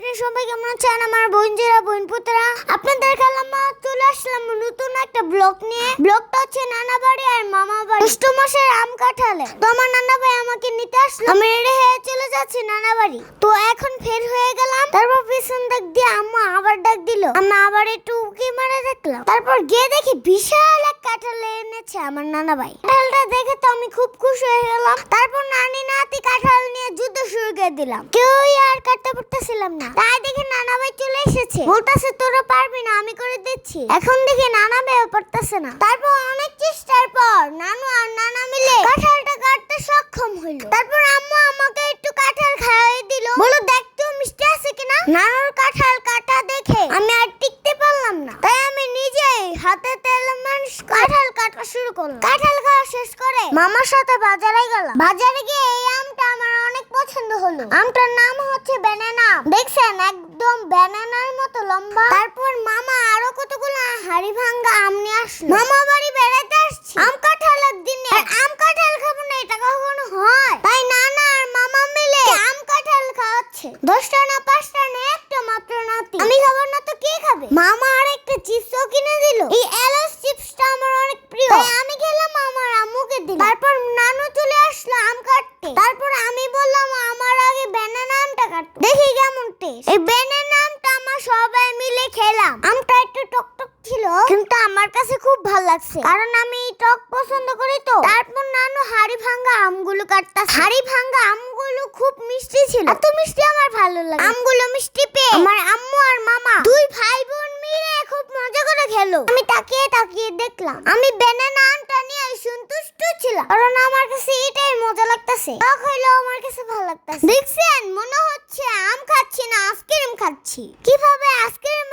আপনি সবাই কেমন আছেন? আমার বোনজিরা বোন পুতরা। আপনাদের খেলাম চলে আসলাম নতুন একটা ব্লগ নিয়ে। ব্লগটা হচ্ছে নানা বাড়ি আর মামা বাড়ি। জ্যৈষ্ঠ মাসের আম কাঁঠালে। তো আমার নানা ভাই আমাকে নিতে আসলো। আমি রেডি হয়ে চলে যাচ্ছি নানা বাড়ি। তো এখন ফের হয়ে গেলাম। তারপর পিছন ডাক দিয়ে আম্মা আবার ডাক দিল। আমি আবার একটু উকি মারা দেখলাম। তারপর গিয়ে দেখি বিশাল এক কাঁঠাল এনেছে আমার নানা ভাই। কাঁঠালটা দেখে তো আমি খুব খুশি হয়ে গেলাম। তারপর নানি নাতি কাঁঠাল নিয়ে করে দিলাম। কেউই আর কাটতে পারতেছিলাম না। তাই দেখে নানা ভাই চলে এসেছে। বলতেছে, তোরা পারবি না, আমি করে দিচ্ছি। এখন দেখে নানা ভাইও পারতেছে না। তারপর অনেক চেষ্টার পর নানু আর নানা মিলে কাঁঠালটা কাটতে সক্ষম হইল। তারপর আম্মু আমাকে একটু কাঁঠাল খাওয়াই দিল। বলো, দেখ তো, মিষ্টি আছে কিনা? নানুর কাঁঠাল কাটা দেখে আমি আর টিকতে পারলাম না। তাই আমি নিজেই হাতে তেল মানুষ কাঁঠাল কাটা শুরু করলাম। কাঁঠাল খাওয়া শেষ করে মামার সাথে বাজারে গেলাম। বাজারে গিয়ে পছন্দ হলো। আমটার নাম হচ্ছে ব্যানানা দেখছেন? একদম ব্যানানার মতো লম্বা। তারপর মামা আরও কতগুলো হাড়ি ভাঙ্গা আম নিয়ে আসলো। মামা বাড়ি বেড়াতে আসছি। আম কাঁঠালের দিনে। আম কাঁঠাল খাব না, এটা কখনো হয়? তাই নানা আর মামা মিলে আম কাঁঠাল খাওয়াচ্ছে। দশটা না পাঁচটা না একটা মাত্র নাতি। আমি খাব না তো কে খাবে? মামা আর একটা চিপসও কিনে দিল। এই এলাচ চিপসটা আমার অনেক প্রিয় তাই আমি খেলাম আমার আম্মুকে দিলাম তারপর নানু চলে আসলো আম কাটতে তারপর আমি বললাম আমার আগে ব্যানানা আমটা কাটতে দেখি কেমন টেস্ট এই ব্যানানা আমটা আমরা সবাই মিলে খেলাম। আমটা একটু টক টক ছিল, কিন্তু আমার কাছে খুব ভালো লাগছে। কারণ আমি টক পছন্দ করি তো। তারপর নানু হাড়ি ভাঙ্গা আমগুলো কাটতা হাড়ি ভাঙ্গা আমগুলো খুব মিষ্টি ছিল। এত মিষ্টি আমার ভালো লাগে। আমগুলো মিষ্টি পেয়ে আমার আম্মু আর মামা দুই ভাই বোন মিলে খুব মজা করে খেলো। আমি তাকিয়ে তাকিয়ে দেখলাম, আমি ব্যানানা আমটা নিয়ে সন্তুষ্ট ছিলাম। কারণ আমার কাছে এটাই মজা লাগতেছে। টক হইলেও আমার কাছে লাগতেছে। দেখছেন মনে হচ্ছে আম খাচ্ছি না আইসক্রিম খাচ্ছি। কীভাবে আইসক্রিমের